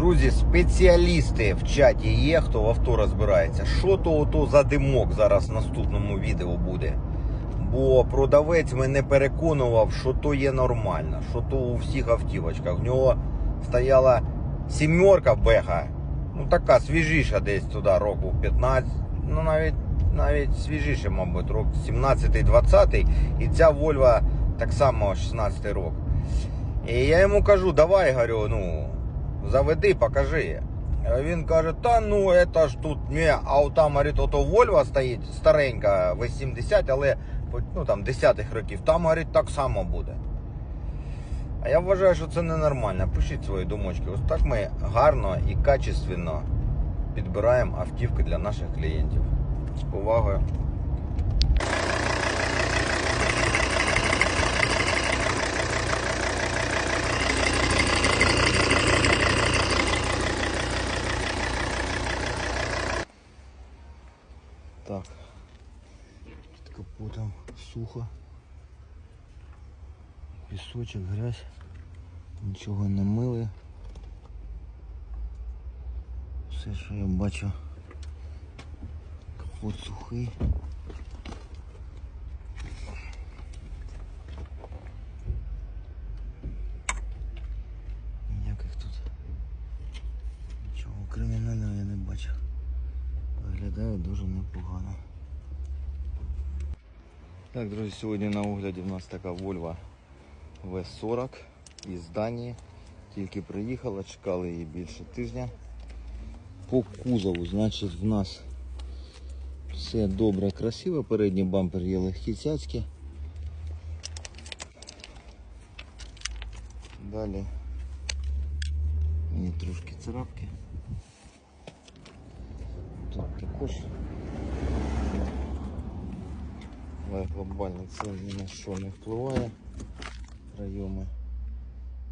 Друзі, спеціалісти в чаті є, хто в авто розбирається. Що то ото за димок зараз в наступному відео буде? Бо продавець мене переконував, що то є нормально, що то у всіх автівочках. В нього стояла сімерка беха, ну така свіжіша десь туди, року 15, ну навіть навіть свіжіше, мабуть, рок 17-20. І ця Вольва так само 16 рок. І я йому кажу, давай, говорю, ну, заведи, покажи. Він каже, та ну это ж тут не, а там говорить, ото Вольва стоїть старенька, 80, але ну там 10-х років, там говорить, так само буде. А я вважаю, що це ненормально. Пишіть свої думочки. Ось так ми гарно і качественно підбираємо автівки для наших клієнтів. З повагою. Так. Під капотом сухо. Пісочок, грязь. Нічого не мили. Все, що я бачу. Капот сухий. Ніяких тут нічого кримінального я не бачу. Виглядає дуже непогано. Так, друзі, сьогодні на огляді в нас така Volvo V40 із Данії. Тільки приїхала, чекали її більше тижня. По кузову, значить, в нас все добре, красиво. Передній бампер є легкі цяцькі. Далі є трошки царапки. Тут також. Але глобально це ні на що не впливає. Прийоми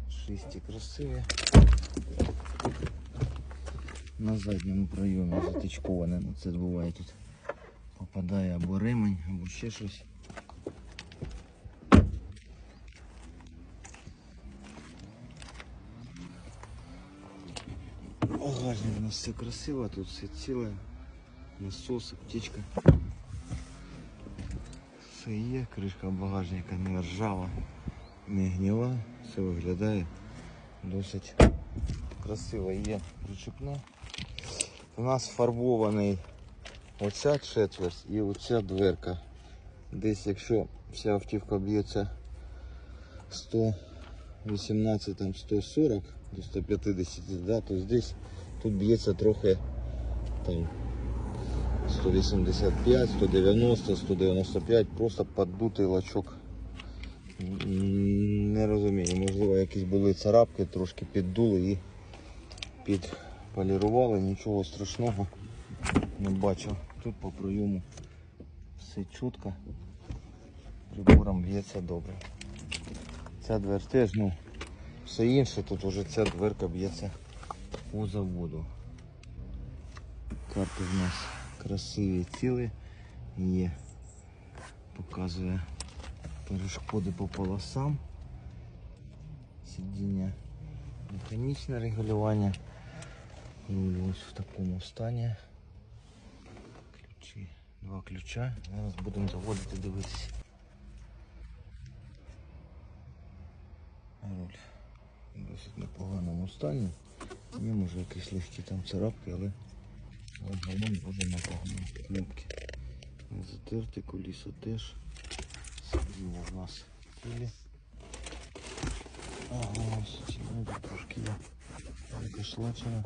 чисті, красиві. На задньому прийомі затичковане, ну це буває тут. Попадає або ремень, або ще щось. Багажник у нас все красиво, тут все ціле. Насос, аптечка. Все є, кришка багажника не ржава, не гніла, все виглядає досить красиво є причепне. У нас фарбований оця четверть і оця дверка. Десь якщо вся автівка б'ється 118 там 140 до 150, да, то здесь тут б'ється трохи там 185, 190, 195, просто поддутий лачок. Не розумію, можливо якісь були царапки, трошки піддули і підполірували, нічого страшного не бачу. Тут по прийому все чітко, прибором б'ється добре. Ця двер теж, ну, все інше, тут вже ця дверка б'ється по заводу. Карти в нас красиві ціли є. Показує перешкоди по полосам. Сидіння механічне регулювання. Руль ось в такому стані. Ключі, два ключа. Зараз будемо заводити, дивитися. Руль в досить непоганому стані. Є може якісь легкі там царапки, але Загалом дуже непогано. Кнопки не затерті, коліса теж. Сидіння в нас цілі. Ага, ось ці трошки є закашлачена.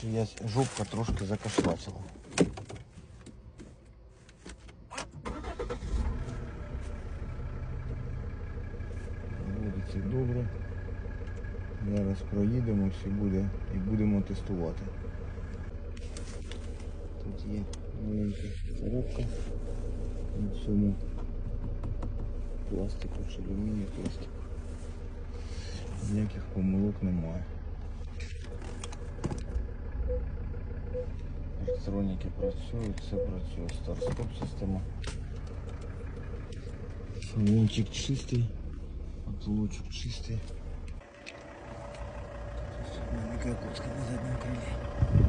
Чиясь жопка трошки закашлачила. Добре. Зараз проїдемось і буде і будемо тестувати. Тут є маленька царапка на цьому пластику чи алюмінію пластику. Ніяких помилок немає. Електроніки працюють, все працює. Старт-стоп система. Салончик чистий, потолочок чистий. Тут маленька Якутска на задньому крилі.